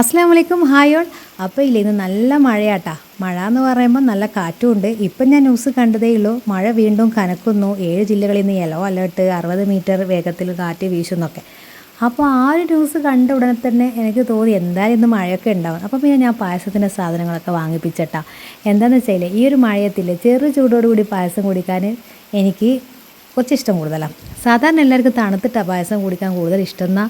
അസ്സാം വലൈക്കും hi all. അപ്പോൾ ഇല്ല ഇന്ന് നല്ല മഴയാട്ടാ. മഴ എന്ന് പറയുമ്പോൾ നല്ല കാറ്റും ഉണ്ട് ഇപ്പം ഞാൻ ന്യൂസ് കണ്ടതേ ഉള്ളൂ മഴ വീണ്ടും കനക്കുന്നു. ഏഴ് ജില്ലകളിൽ നിന്ന് യെല്ലോ അലേർട്ട് അറുപത് മീറ്റർ വേഗത്തിൽ കാറ്റ് വീശുന്നൊക്കെ. അപ്പോൾ ആ ഒരു ന്യൂസ് കണ്ട ഉടനെ തന്നെ എനിക്ക് തോന്നി എന്തായാലും ഇന്ന് മഴയൊക്കെ ഉണ്ടാവും. അപ്പോൾ പിന്നെ ഞാൻ പായസത്തിന്റെ സാധനങ്ങളൊക്കെ വാങ്ങിപ്പിച്ചട്ടാ. എന്താണെന്ന് വെച്ചാൽ ഈ ഒരു മഴയത്തിൽ ചെറു ചൂടോടുകൂടി പായസം കുടിക്കാൻ എനിക്ക് കുറച്ച് ഇഷ്ടം കൂടുതലാണ് സാധാരണ എല്ലാവർക്കും തണുത്തിട്ടാണ് പായസം കുടിക്കാൻ കൂടുതൽ ഇഷ്ടം. എന്നാൽ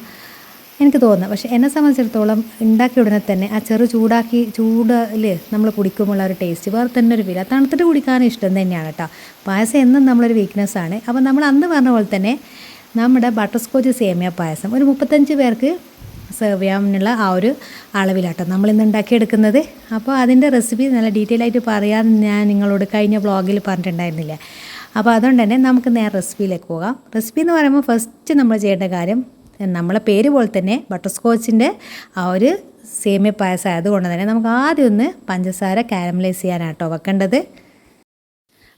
എനിക്ക് തോന്നുന്നത് പക്ഷേ എന്നെ സംബന്ധിച്ചിടത്തോളം ഉണ്ടാക്കിയ ഉടനെ തന്നെ ആ ചെറു ചൂടാക്കി ചൂടിൽ നമ്മൾ കുടിക്കുമ്പോൾ ഒരു ടേസ്റ്റ് വേറെ തന്നെ ഒരു ഫീൽ തണുത്തിട്ട് കുടിക്കാനും ഇഷ്ടം തന്നെയാണ് കേട്ടോ. പായസം എന്നും നമ്മളൊരു വീക്ക്നെസ് ആണ്. അപ്പോൾ നമ്മൾ അന്ന് പറഞ്ഞ പോലെ തന്നെ നമ്മുടെ ബട്ടർ സ്കോച്ച് സേമിയ പായസം ഒരു മുപ്പത്തഞ്ച് പേർക്ക് സെർവ് ചെയ്യാനുള്ള ആ ഒരു അളവിലാട്ടോ നമ്മളിന്ന് ഉണ്ടാക്കിയെടുക്കുന്നത്. അപ്പോൾ അതിന്റെ റെസിപ്പി നല്ല ഡീറ്റെയിൽ ആയിട്ട് പറയാൻ ഞാൻ നിങ്ങളോട് കഴിഞ്ഞ വ്ളോഗിൽ പറഞ്ഞിട്ടുണ്ടായിരുന്നില്ല. അപ്പോൾ അതുകൊണ്ട് തന്നെ നമുക്ക് നേരെ റെസിപ്പിയിലേക്ക് പോകാം. റെസിപ്പി എന്ന് പറയുമ്പോൾ ഫസ്റ്റ് നമ്മൾ ചെയ്യേണ്ട കാര്യം നമ്മളെ പേര് പോലെ തന്നെ ബട്ടർ സ്കോച്ചിന്റെ ആ ഒരു സേമിയ പായസം ആയതുകൊണ്ട് തന്നെ നമുക്ക് ആദ്യം ഒന്ന് പഞ്ചസാര കാരമലൈസ് ചെയ്യാനാട്ടോ വെക്കേണ്ടത്.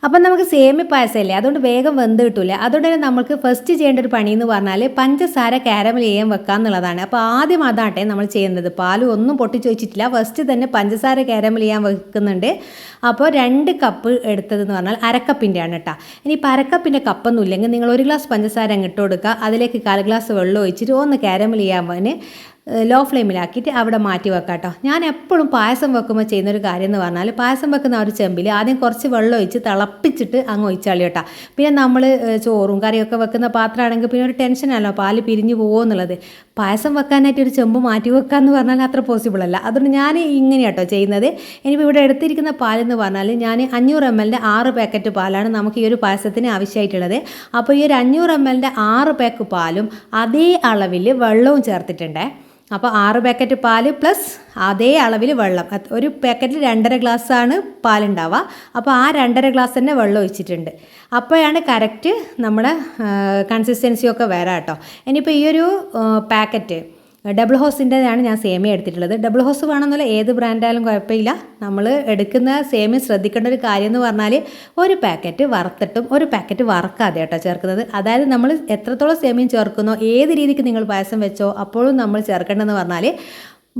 അപ്പം നമുക്ക് സേമി പായസമല്ലേ? അതുകൊണ്ട് വേഗം വെന്ത് കിട്ടില്ല അതുകൊണ്ട് തന്നെ നമുക്ക് ഫസ്റ്റ് ചെയ്യേണ്ട ഒരു പണി എന്ന് പറഞ്ഞാൽ പഞ്ചസാര കാരമൽ ചെയ്യാൻ വെക്കുക എന്നുള്ളതാണ്. അപ്പോൾ ആദ്യം അതാട്ടെ നമ്മൾ ചെയ്യുന്നത്. പാൽ ഒന്നും പൊട്ടിച്ച് വെച്ചിട്ടില്ല ഫസ്റ്റ് തന്നെ പഞ്ചസാര കാരമൽ ചെയ്യാൻ വെക്കുന്നുണ്ട്. അപ്പോൾ രണ്ട് കപ്പ് എടുത്തതെന്ന് പറഞ്ഞാൽ അരക്കപ്പിന്റെ ആണ് കേട്ടോ ഇനിയിപ്പോൾ അരക്കപ്പിന്റെ കപ്പൊന്നും ഇല്ലെങ്കിൽ നിങ്ങൾ ഒരു ഗ്ലാസ് പഞ്ചസാര അങ്ങ് കൊടുക്കുക. അതിലേക്ക് കാൽ ഗ്ലാസ് വെള്ളം ഒഴിച്ചിട്ട് ഒന്ന് കാരമൽ ചെയ്യാൻ ലോ ഫ്ലെയിമിലാക്കിയിട്ട് അവിടെ മാറ്റി വെക്കാം കേട്ടോ ഞാൻ എപ്പോഴും പായസം വെക്കുമ്പോൾ ചെയ്യുന്നൊരു കാര്യം എന്ന് പറഞ്ഞാൽ പായസം വെക്കുന്ന ഒരു ചെമ്പിൽ ആദ്യം കുറച്ച് വെള്ളം ഒഴിച്ച് തിളപ്പിച്ചിട്ട് അങ്ങ് ഒഴിച്ചാളി കേട്ടോ പിന്നെ നമ്മൾ ചോറും കറിയൊക്കെ വെക്കുന്ന പാത്രമാണെങ്കിൽ പിന്നെ ഒരു ടെൻഷനല്ലോ പാൽ പിരിഞ്ഞു പോകുമോ എന്നുള്ളത് പായസം വെക്കാനായിട്ട് ഒരു ചെമ്പ് മാറ്റി വെക്കുക എന്ന് പറഞ്ഞാൽ അത്ര പോസിബിൾ അല്ല. അതുകൊണ്ട് ഞാൻ ഇങ്ങനെ കേട്ടോ ചെയ്യുന്നത്. ഇനിയിപ്പോൾ ഇവിടെ എടുത്തിരിക്കുന്ന പാലെന്ന് പറഞ്ഞാൽ ഞാൻ അഞ്ഞൂറ് എം എല്ലിന്റെ ആറ് പാക്കറ്റ് പാലാണ് നമുക്ക് ഈ ഒരു പായസത്തിന് ആവശ്യമായിട്ടുള്ളത് അപ്പോൾ ഈ ഒരു അഞ്ഞൂറ് എം എല്ലിന്റെ ആറ് പാക്ക് പാലും അതേ അളവിൽ വെള്ളവും ചേർത്തിട്ടുണ്ടേ. അപ്പോൾ ആറ് പാക്കറ്റ് പാൽ പ്ലസ് അതേ അളവിൽ വെള്ളം. ഒരു പാക്കറ്റിൽ രണ്ടര ഗ്ലാസ്സാണ് പാലുണ്ടാവുക. അപ്പോൾ ആ രണ്ടര ഗ്ലാസ് തന്നെ വെള്ളം ഒഴിച്ചിട്ടുണ്ട്. അപ്പോഴാണ് കറക്റ്റ് നമ്മുടെ കൺസിസ്റ്റൻസിയൊക്കെ വരാം കേട്ടോ ഇനിയിപ്പോൾ ഈ ഒരു പാക്കറ്റ് ഡബിൾ ഹോസിന്റെതാണ് ഞാൻ സേമിയ എടുത്തിട്ടുള്ളത്. ഡബിൾ ഹോസ് വേണമെന്നുള്ള ഏത് ബ്രാൻഡായാലും കുഴപ്പമില്ല. നമ്മൾ എടുക്കുന്ന സേമിയ ശ്രദ്ധിക്കേണ്ട ഒരു കാര്യം എന്ന് പറഞ്ഞാൽ ഒരു പാക്കറ്റ് വറുത്തിട്ടും ഒരു പാക്കറ്റ് വറക്കാതെ കേട്ടോ ചേർക്കുന്നത്. അതായത് നമ്മൾ എത്രത്തോളം സേമിയം ചേർക്കുന്നോ ഏത് രീതിക്ക് നിങ്ങൾ പായസം വെച്ചോ അപ്പോഴും നമ്മൾ ചേർക്കേണ്ടതെന്ന് പറഞ്ഞാൽ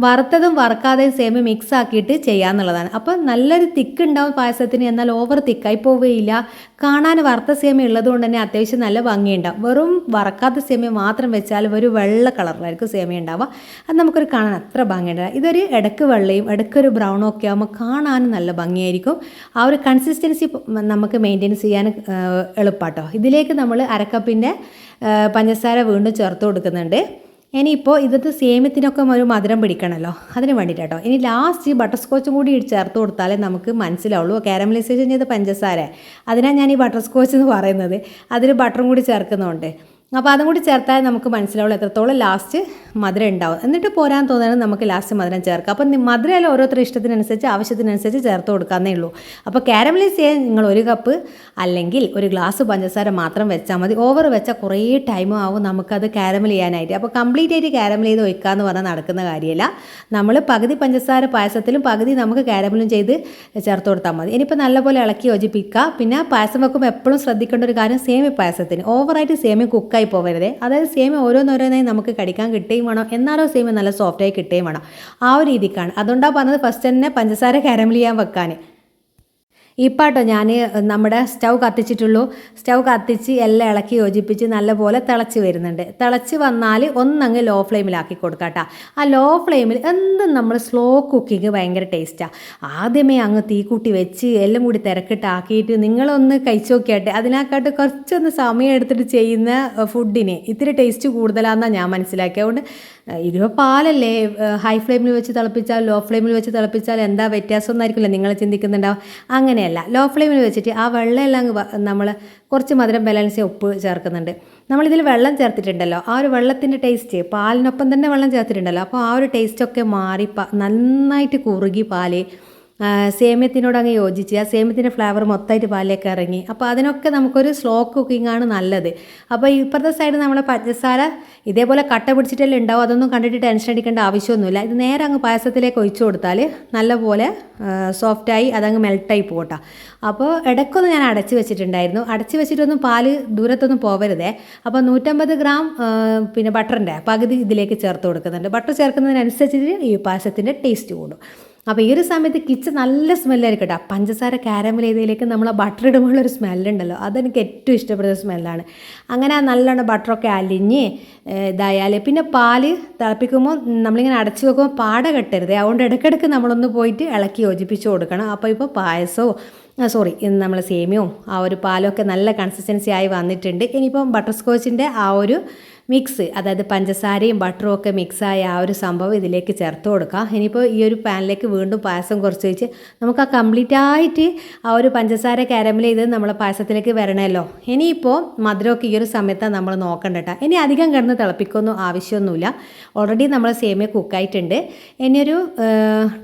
വറുത്തതും വറക്കാതെയും സേമിയ മിക്സ് ആക്കിയിട്ട് ചെയ്യാന്നുള്ളതാണ്. അപ്പം നല്ലൊരു തിക്ക് ഉണ്ടാവും പായസത്തിന് എന്നാൽ ഓവർ തിക്കായി പോവുകയില്ല കാണാൻ വറുത്ത സേമിയ ഉള്ളതുകൊണ്ട് തന്നെ അത്യാവശ്യം നല്ല ഭംഗിയുണ്ടാവും. വെറും വറക്കാത്ത സേമിയ മാത്രം വെച്ചാൽ ഒരു വെള്ള കളറിലായിരിക്കും സേമിയ ഉണ്ടാവുക. അത് നമുക്കൊരു കാണാൻ അത്ര ഭംഗിയുണ്ടാവും ഇതൊരു ഇടയ്ക്ക് വെള്ളയും ഇടക്കൊരു ബ്രൗണും ഒക്കെ ആകുമ്പോൾ കാണാനും നല്ല ഭംഗിയായിരിക്കും. ആ ഒരു കൺസിസ്റ്റൻസി നമുക്ക് മെയിന്റെയിൻ ചെയ്യാൻ എളുപ്പാട്ടോ. ഇതിലേക്ക് നമ്മൾ അരക്കപ്പിന്റെ പഞ്ചസാര വീണ്ടും ചേർത്ത് കൊടുക്കുന്നുണ്ട്. ഇനിയിപ്പോൾ ഇന്നത്തെ സേമ്യത്തിനൊക്കെ ഒരു മധുരം പിടിക്കണമല്ലോ അതിന് വേണ്ടിയിട്ടോ ഇനി ലാസ്റ്റ് ബട്ടർ സ്കോച്ചും കൂടി ചേർത്ത് കൊടുത്താലേ നമുക്ക് മനസ്സിലാവുള്ളൂ. കാരമലൈസേഷൻ ചെയ്ത പഞ്ചസാര. അതിനാണ് ഞാൻ ഈ ബട്ടർ സ്കോച്ച് എന്ന് പറയുന്നത്. അതിൽ ബട്ടറും കൂടി ചേർക്കുന്നുണ്ട്. അപ്പോൾ അതും കൂടി ചേർത്താൽ നമുക്ക് മനസ്സിലാവുള്ളൂ എത്രത്തോളം ലാസ്റ്റ് മധുരം ഉണ്ടാവും. എന്നിട്ട് പോരാൻ തോന്നുന്നത് നമുക്ക് ലാസ്റ്റ് മധുരം ചേർക്കാം. അപ്പം മധുരമല്ല ഓരോരുത്തരുടെ ഇഷ്ടത്തിനനുസരിച്ച് ആവശ്യത്തിനനുസരിച്ച് ചേർത്ത് കൊടുക്കാമെന്നേ ഉള്ളൂ. അപ്പോൾ കാരമലൈസ് ചെയ്യാൻ നിങ്ങൾ ഒരു കപ്പ് അല്ലെങ്കിൽ ഒരു ഗ്ലാസ് പഞ്ചസാര മാത്രം വെച്ചാൽ മതി. ഓവർ വെച്ചാൽ കുറേ ടൈമും ആവും നമുക്കത് കാരമൽ ചെയ്യാനായിട്ട്. അപ്പോൾ കംപ്ലീറ്റ് ആയിട്ട് കാരമൽ ചെയ്ത് വയ്ക്കുക എന്ന് പറഞ്ഞാൽ നടക്കുന്ന കാര്യമല്ല. നമ്മൾ പകുതി പഞ്ചസാര പായസത്തിലും പകുതി നമുക്ക് കാരമലും ചെയ്ത് ചേർത്ത് കൊടുത്താൽ മതി. ഇനിയിപ്പോൾ നല്ലപോലെ ഇളക്കി യോജിപ്പിക്കുക. പിന്നെ പായസം വെക്കുമ്പോൾ എപ്പോഴും ശ്രദ്ധിക്കേണ്ട ഒരു കാര്യം സേമിയ പായസത്തിന്. ഓവറായിട്ട് സേമിയ കുക്കായി പോകരുത്. അതായത് സേമ ഓരോന്നോരോന്നായി നമുക്ക് കടിക്കാൻ കിട്ടുകയും വേണം. എന്നാലോ സേമ നല്ല സോഫ്റ്റായി കിട്ടുകയും വേണം. ആ ഒരു രീതിക്കാണ്. അതുകൊണ്ടാണ് പറഞ്ഞത് ഫസ്റ്റ് തന്നെ പഞ്ചസാര കാരമൽ ചെയ്യാൻ വെക്കാൻ ഇപ്പാട്ടോ ഞാൻ നമ്മുടെ സ്റ്റൗ കത്തിച്ചിട്ടുള്ളൂ. സ്റ്റൗ കത്തിച്ച് എല്ലാം ഇളക്കി യോജിപ്പിച്ച് നല്ലപോലെ തിളച്ച് വരുന്നുണ്ട്. തിളച്ച് വന്നാൽ ഒന്നങ്ങ് ലോ ഫ്ലെയിമിലാക്കി കൊടുക്കാട്ടോ. ആ ലോ ഫ്ലെയിമിൽ എന്തും നമ്മൾ സ്ലോ കുക്കിങ് ഭയങ്കര ടേസ്റ്റാണ് ആദ്യമേ അങ്ങ് തീ കൂട്ടി വെച്ച് എല്ലാം കൂടി തിരക്കിട്ടാക്കിയിട്ട് നിങ്ങളൊന്ന് കഴിച്ചു നോക്കിയാട്ടെ. അതിനെക്കാട്ട് കുറച്ചൊന്ന് സമയം എടുത്തിട്ട് ചെയ്യുന്ന ഫുഡിന് ഇത്തിരി ടേസ്റ്റ് കൂടുതലാണെന്നാണ് ഞാൻ മനസ്സിലാക്കിയത് അതുകൊണ്ട് ഇരുപ പാലല്ലേ ഹൈ ഫ്ലെയിമിൽ വെച്ച് തിളപ്പിച്ചാൽ ലോ ഫ്ലെയിമിൽ വെച്ച് തിളപ്പിച്ചാൽ എന്താ വ്യത്യാസം എന്നായിരിക്കില്ല നിങ്ങൾ ചിന്തിക്കുന്നുണ്ടാവും. അങ്ങനെയല്ല ലോ ഫ്ലെയിമിൽ വെച്ചിട്ട് ആ വെള്ളമെല്ലാം നമ്മൾ കുറച്ച് മധുരം ബാലൻസ് ഉപ്പ് ചേർക്കുന്നുണ്ട്. നമ്മളിതിൽ വെള്ളം ചേർത്തിട്ടുണ്ടല്ലോ. ആ ഒരു വെള്ളത്തിന്റെ ടേസ്റ്റ് പാലിനൊപ്പം തന്നെ വെള്ളം ചേർത്തിട്ടുണ്ടല്ലോ. അപ്പോൾ ആ ഒരു ടേസ്റ്റൊക്കെ മാറി നന്നായിട്ട് കുറുകി പാൽ സേമ്യത്തിനോട് അങ്ങ് യോജിച്ച് ആ സേമ്യത്തിന്റെ ഫ്ലേവർ മൊത്തമായിട്ട് പാലിലേക്ക് ഇറങ്ങി. അപ്പോൾ അതിനൊക്കെ നമുക്കൊരു സ്ലോ കുക്കിംഗ് ആണ് നല്ലത്. അപ്പോൾ ഇപ്പുറത്തെ സൈഡ് നമ്മളെ പഞ്ചസാര ഇതേപോലെ കട്ട പിടിച്ചിട്ടല്ലേ ഉണ്ടാവും അതൊന്നും കണ്ടിട്ട് ടെൻഷൻ അടിക്കേണ്ട ആവശ്യമൊന്നുമില്ല. ഇത് നേരെ അങ്ങ് പായസത്തിലേക്ക് ഒഴിച്ചു കൊടുത്താൽ നല്ലപോലെ സോഫ്റ്റായി അതങ്ങ് മെൽട്ടായി പോകട്ടെ അപ്പോൾ ഇടയ്ക്കൊന്ന് ഞാൻ അടച്ച് വെച്ചിട്ടുണ്ടായിരുന്നു. അടച്ച് വെച്ചിട്ടൊന്നും പാൽ ദൂരത്തൊന്നും പോവരുതേ. അപ്പോൾ നൂറ്റമ്പത് ഗ്രാം പിന്നെ ബട്ടറിന്റെ പകുതി ഇതിലേക്ക് ചേർത്ത് കൊടുക്കുന്നുണ്ട്. ബട്ടർ ചേർക്കുന്നതിനനുസരിച്ച് ഈ പായസത്തിന്റെ ടേസ്റ്റ് കൂടും. അപ്പോൾ ഈ ഒരു സമയത്ത് കിച്ചൺ നല്ല സ്മെല്ലായിരിക്കും കേട്ടോ. പഞ്ചസാര കാരമൽ ചെയ്തതിലേക്ക് നമ്മൾ ആ ബട്ടർ ഇടുമ്പോഴുള്ള ഒരു സ്മെല്ലുണ്ടല്ലോ അതെനിക്ക് ഏറ്റവും ഇഷ്ടപ്പെട്ട സ്മെല്ലാണ് അങ്ങനെ നല്ലോണം ബട്ടറൊക്കെ അലിഞ്ഞ് ഇതായാൽ പിന്നെ പാൽ തിളപ്പിക്കുമ്പോൾ നമ്മളിങ്ങനെ അടച്ചു വെക്കുമ്പോൾ പാട കെട്ടരുത്. അതുകൊണ്ട് ഇടയ്ക്കിടയ്ക്ക് നമ്മളൊന്ന് പോയിട്ട് ഇളക്കി യോജിപ്പിച്ച് കൊടുക്കണം. അപ്പോൾ ഇപ്പോൾ പായസവും സോറി നമ്മൾ സേമിയവും ആ ഒരു പാലൊക്കെ നല്ല കൺസിസ്റ്റൻസി ആയി വന്നിട്ടുണ്ട്. ഇനിയിപ്പം ബട്ടർ സ്കോച്ചിന്റെ ആ ഒരു മിക്സ് അതായത് പഞ്ചസാരയും ബട്ടറും ഒക്കെ മിക്സായ ആ ഒരു സംഭവം ഇതിലേക്ക് ചേർത്ത് കൊടുക്കാം. ഇനിയിപ്പോൾ ഈ ഒരു പാനിലേക്ക് വീണ്ടും പായസം കുറച്ച് വെച്ച് നമുക്ക് ആ കംപ്ലീറ്റ് ആയിട്ട് ആ ഒരു പഞ്ചസാര കാരമൽ ചെയ്ത് നമ്മളെ പായസത്തിലേക്ക് വരണമല്ലോ ഇനിയിപ്പോൾ മധുരമൊക്കെ ഈ ഒരു സമയത്താണ് നമ്മൾ നോക്കണ്ട കേട്ടോ ഇനി അധികം കിടന്ന് തിളപ്പിക്കൊന്നും ആവശ്യമൊന്നുമില്ല. ഓൾറെഡി നമ്മൾ സേമിയ കുക്കായിട്ടുണ്ട് ഇനിയൊരു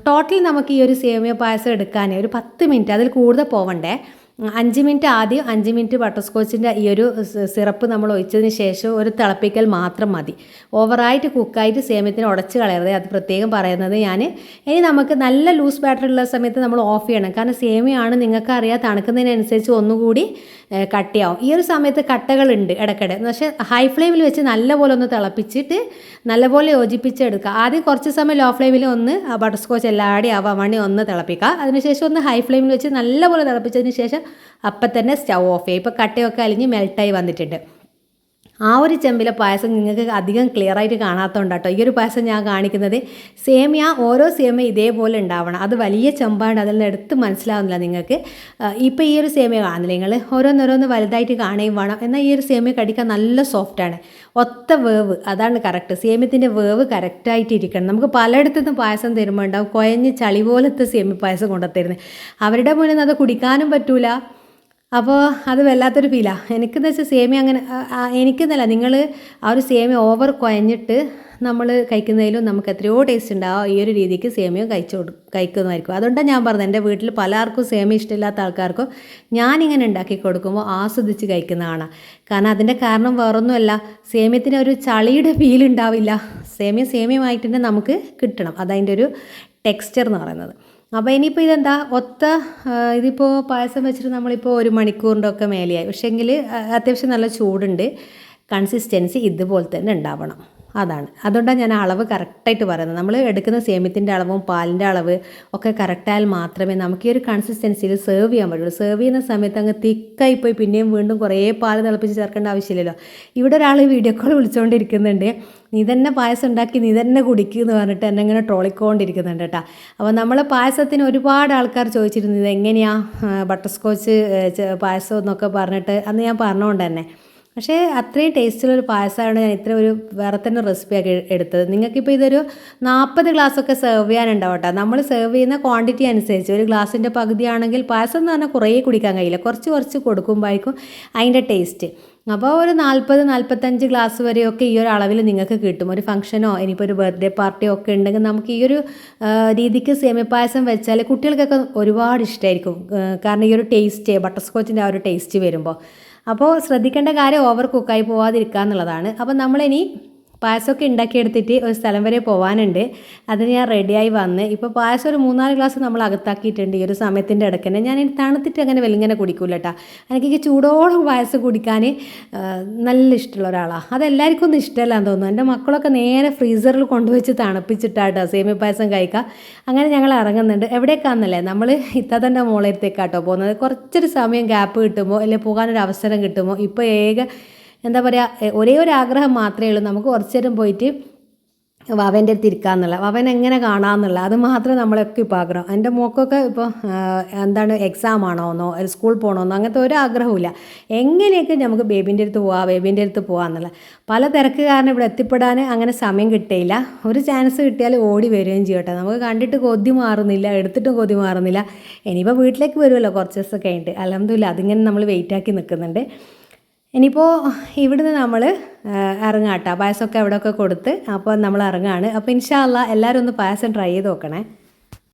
ടോട്ടൽ നമുക്ക് ഈ ഒരു സേമിയ പായസം എടുക്കാൻ ഒരു പത്ത് മിനിറ്റ് അതിൽ കൂടുതൽ പോവണ്ടേ? അഞ്ച് മിനിറ്റ് ആദ്യം അഞ്ച് മിനിറ്റ് ബട്ടർ സ്കോച്ചിന്റെ ഈ ഒരു സിറപ്പ് നമ്മൾ ഒഴിച്ചതിന് ശേഷം ഒരു തിളപ്പിക്കൽ മാത്രം മതി. ഓവറായിട്ട് കുക്കായിട്ട് സേമ്യത്തിന് ഉടച്ച് കളയരുത്. അത് പ്രത്യേകം പറയുന്നത് ഞാൻ. ഇനി നമുക്ക് നല്ല ലൂസ് ബാറ്ററി ഉള്ള സമയത്ത് നമ്മൾ ഓഫ് ചെയ്യണം. കാരണം സേമിയാണ് നിങ്ങൾക്കറിയാം തണുക്കുന്നതിനനുസരിച്ച് ഒന്നുകൂടി കട്ട് കട്ടിയാവും. ഈ ഒരു സമയത്ത് കട്ടകളുണ്ട് ഇടയ്ക്കിടെ. പക്ഷേ ഹൈ ഫ്ലെയിമിൽ വെച്ച് നല്ലപോലെ ഒന്ന് തിളപ്പിച്ചിട്ട് നല്ലപോലെ യോജിപ്പിച്ചെടുക്കുക. ആദ്യം കുറച്ച് സമയം ലോ ഫ്ലെയിമിൽ ഒന്ന് ബട്ടർ സ്കോച്ച് എല്ലാവരുടെയും ആവാൻ വേണ്ടി ഒന്ന് തിളപ്പിക്കുക. അതിനുശേഷം ഒന്ന് ഹൈ ഫ്ലെയിമിൽ വെച്ച് നല്ലപോലെ തിളപ്പിച്ചതിന് ശേഷം അപ്പം തന്നെ സ്റ്റൗ ഓഫ് ചെയ്യും ഇപ്പോൾ കട്ടയൊക്കെ അലിഞ്ഞ് മെൽട്ടായി വന്നിട്ടുണ്ട്. ആ ഒരു ചെമ്പിലെ പായസം നിങ്ങൾക്ക് അധികം ക്ലിയർ ആയിട്ട് കാണാത്തതുകൊണ്ട് കേട്ടോ ഈ ഒരു പായസം ഞാൻ കാണിക്കുന്നത് സേമിയ ഓരോ സേമിയ ഇതേപോലെ ഉണ്ടാവണം. അത് വലിയ ചെമ്പാണ്ട് അതിൽ നിന്ന് എടുത്ത് മനസ്സിലാവുന്നില്ല നിങ്ങൾക്ക്. ഇപ്പോൾ ഈ ഒരു സേമിയ കാണുന്നില്ല നിങ്ങൾ ഓരോന്നോരോന്ന് വലുതായിട്ട് കാണുകയും വേണം. എന്നാൽ ഈ ഒരു സേമിയ കടിക്കാൻ നല്ല സോഫ്റ്റാണ് ഒത്ത വേവ് അതാണ് കറക്റ്റ് സേമിയത്തിന്റെ വേവ് കറക്റ്റായിട്ട് ഇരിക്കണം. നമുക്ക് പലയിടത്തുനിന്നും പായസം തരുമ്പോൾ ഉണ്ടാവും കുഴഞ്ഞ് ചളി പോലത്തെ സേമിയ പായസം കൊണ്ടുത്തരുന്നത്. അവരുടെ മുന്നിൽ അത് കുടിക്കാനും പറ്റൂല. അപ്പോൾ അത് വല്ലാത്തൊരു ഫീലാണ് എനിക്കെന്ന് വെച്ചാൽ സേമിയ അങ്ങനെ എനിക്കെന്നല്ല നിങ്ങൾ ആ ഒരു സേമിയ ഓവർ കുഴഞ്ഞിട്ട് നമ്മൾ കഴിക്കുന്നതിലും നമുക്ക് എത്രയോ ടേസ്റ്റ് ഉണ്ടാവും ഈ ഒരു രീതിക്ക് സേമിയ കഴിച്ചു കഴിക്കുന്നതായിരിക്കും. അതുകൊണ്ടാണ് ഞാൻ പറഞ്ഞത് എന്റെ വീട്ടിൽ പലർക്കും സേമിയ ഇഷ്ടമില്ലാത്ത ആൾക്കാർക്കും ഞാനിങ്ങനെ ഉണ്ടാക്കി കൊടുക്കുമ്പോൾ ആസ്വദിച്ച് കഴിക്കുന്നതാണ് കാരണം അതിന്റെ കാരണം വേറൊന്നുമല്ല സേമിയത്തിന് ഒരു ചളിയുടെ ഫീൽ ഉണ്ടാവില്ല. സേമിയ സേമിയമായിട്ട് തന്നെ നമുക്ക് കിട്ടണം. അതതിന്റെ ഒരു ടെക്സ്ചർ എന്ന് പറയുന്നത്. അപ്പോൾ ഇനിയിപ്പോൾ ഇതെന്താ? ഒത്ത ഇതിപ്പോൾ പായസം വെച്ചിട്ട് നമ്മളിപ്പോൾ ഒരു മണിക്കൂറിന്റെ ഒക്കെ മേലെയായി പക്ഷേങ്കിൽ അത്യാവശ്യം നല്ല ചൂടുണ്ട്. കൺസിസ്റ്റൻസി ഇതുപോലെ തന്നെ ഉണ്ടാവണം. അതാണ്. അതുകൊണ്ടാണ് ഞാൻ അളവ് കറക്റ്റായിട്ട് പറയുന്നത്. നമ്മൾ എടുക്കുന്ന സേമ്യത്തിന്റെ അളവും പാലിന്റെ അളവ് ഒക്കെ കറക്റ്റായാൽ മാത്രമേ നമുക്ക് ഈ ഒരു കൺസിസ്റ്റൻസിയിൽ സെർവ് ചെയ്യാൻ പറ്റുള്ളൂ. സെർവ് ചെയ്യുന്ന സമയത്ത് അങ്ങ് തിക്കായി പോയി പിന്നെയും വീണ്ടും കുറേ പാൽ തിളപ്പിച്ച് ചേർക്കേണ്ട ആവശ്യമില്ലല്ലോ. ഇവിടെ ഒരാൾ വീഡിയോ കോൾ വിളിച്ചുകൊണ്ടിരിക്കുന്നുണ്ട് നീ തന്നെ പായസം ഉണ്ടാക്കി നീ തന്നെ കുടിക്കുക എന്ന് പറഞ്ഞിട്ട് എന്നെ ഇങ്ങനെ ട്രോളിക്കൊണ്ടിരിക്കുന്നുണ്ട് കേട്ടോ. അപ്പോൾ നമ്മൾ പായസത്തിന് ഒരുപാട് ആൾക്കാർ ചോദിച്ചിരുന്നു ഇത് എങ്ങനെയാ ബട്ടർ സ്കോച്ച് പായസം എന്നൊക്കെ പറഞ്ഞിട്ട്? അന്ന് ഞാൻ പറഞ്ഞുകൊണ്ട് തന്നെ. പക്ഷേ അത്രയും ടേസ്റ്റുള്ളൊരു പായസമാണ് ഞാൻ ഇത്ര ഒരു വേറെ തന്നെ റെസിപ്പിയാക്കി എടുത്തത്. നിങ്ങൾക്കിപ്പോൾ ഇതൊരു നാൽപ്പത് ഗ്ലാസ്സൊക്കെ സെർവ് ചെയ്യാനുണ്ടാവും കേട്ടോ. നമ്മൾ സെർവ് ചെയ്യുന്ന ക്വാണ്ടിറ്റി അനുസരിച്ച് ഒരു ഗ്ലാസിന്റെ പകുതിയാണെങ്കിൽ പായസം എന്ന് പറഞ്ഞാൽ കുറേ കുടിക്കാൻ കഴിയില്ല. കുറച്ച് കുറച്ച് കൊടുക്കുമ്പോഴേക്കും അതിന്റെ ടേസ്റ്റ് അപ്പോൾ ഒരു നാൽപ്പത് നാൽപ്പത്തഞ്ച് ഗ്ലാസ് വരെയൊക്കെ ഈ ഒരു അളവിൽ നിങ്ങൾക്ക് കിട്ടും. ഒരു ഫംഗ്ഷനോ ഇനിയിപ്പോൾ ഒരു ബർത്ത്ഡേ പാർട്ടിയോ ഒക്കെ ഉണ്ടെങ്കിൽ നമുക്ക് ഈ ഒരു രീതിക്ക് സേമിപ്പായസം വെച്ചാൽ കുട്ടികൾക്കൊക്കെ ഒരുപാട് ഇഷ്ടമായിരിക്കും കാരണം ഈ ഒരു ടേസ്റ്റ് ബട്ടർ സ്കോച്ചിന്റെ ആ ഒരു ടേസ്റ്റ് വരുമ്പോൾ. അപ്പോൾ ശ്രദ്ധിക്കേണ്ട കാര്യം ഓവർ കുക്കായി പോവാതിരിക്കുക എന്നുള്ളതാണ്. അപ്പോൾ നമ്മളിനി പായസമൊക്കെ ഉണ്ടാക്കിയെടുത്തിട്ട് ഒരു സ്ഥലം വരെ പോകാനുണ്ട് അതിന് ഞാൻ റെഡിയായി വന്ന്. ഇപ്പോൾ പായസം ഒരു മൂന്നാൽ ഗ്ലാസ് നമ്മൾ അകത്താക്കിയിട്ടുണ്ട് ഈ ഒരു സമയത്തിന്റെ ഇടയ്ക്ക് തന്നെ. ഞാൻ തണുത്തിട്ട് അങ്ങനെ വലിങ്ങനെ കുടിക്കൂല കേട്ടോ എനിക്ക് ചൂടോളം പായസം കുടിക്കാൻ നല്ല ഇഷ്ടമുള്ള ഒരാളാണ് അതെല്ലാവർക്കും ഒന്നും ഇഷ്ടമല്ലാന്ന് തോന്നുന്നു. എന്റെ മക്കളൊക്കെ നേരെ ഫ്രീസറിൽ കൊണ്ടുവച്ച് തണുപ്പിച്ചിട്ടാട്ടോ സേമിയ പായസം കഴിക്കുക അങ്ങനെ ഞങ്ങൾ ഇറങ്ങുന്നുണ്ട്. എവിടേക്കാണെന്നല്ലേ നമ്മൾ ഇത്താത്തന്റെ മോളേത്തേക്കാട്ടോ പോകുന്നത്. കുറച്ചൊരു സമയം ഗ്യാപ്പ് കിട്ടുമ്പോൾ അല്ലെങ്കിൽ പോകാനൊരു അവസരം കിട്ടുമ്പോൾ ഇപ്പോൾ ഏക എന്താ പറയുക ഒരേ ഒരു ആഗ്രഹം മാത്രമേ ഉള്ളൂ. നമുക്ക് കുറച്ചു നേരം പോയിട്ട് വവന്റെ അടുത്ത് വവൻ എങ്ങനെ കാണാമെന്നുള്ള അത് മാത്രമേ നമ്മളൊക്കെ ഇപ്പോൾ ആഗ്രഹം. എന്റെ മോക്കൊക്കെ ഇപ്പോൾ എന്താണ് എക്സാം ആണോന്നോ സ്കൂൾ പോകണമെന്നോ അങ്ങനത്തെ ഒരു ആഗ്രഹമില്ല എങ്ങനെയൊക്കെ നമുക്ക് ബേബിന്റെ അടുത്ത് പോവാം ബേബിന്റെ അടുത്ത് പോകാമെന്നുള്ള പല തിരക്ക് കാരണം ഇവിടെ എത്തിപ്പെടാൻ അങ്ങനെ സമയം കിട്ടിയില്ല. ഒരു ചാൻസ് കിട്ടിയാൽ ഓടി വരികയും ചെയ്യട്ടെ നമുക്ക് കണ്ടിട്ട് കൊതി മാറുന്നില്ല എടുത്തിട്ടും കൊതി മാറുന്നില്ല. ഇനിയിപ്പോൾ വീട്ടിലേക്ക് വരുമല്ലോ കുറച്ച് ദിവസമൊക്കെ കഴിഞ്ഞിട്ട്. അലഹമില്ല അതിങ്ങനെ നമ്മൾ വെയിറ്റാക്കി നിൽക്കുന്നുണ്ട്. ഇനിയിപ്പോൾ ഇവിടുന്ന് നമ്മൾ ഇറങ്ങാട്ടോ. പായസമൊക്കെ അവിടെയൊക്കെ കൊടുത്ത് അപ്പോൾ നമ്മൾ ഇറങ്ങാണ്. അപ്പോൾ ഇൻഷാല്ല എല്ലാവരും ഒന്ന് പായസം ട്രൈ ചെയ്ത് നോക്കണേ.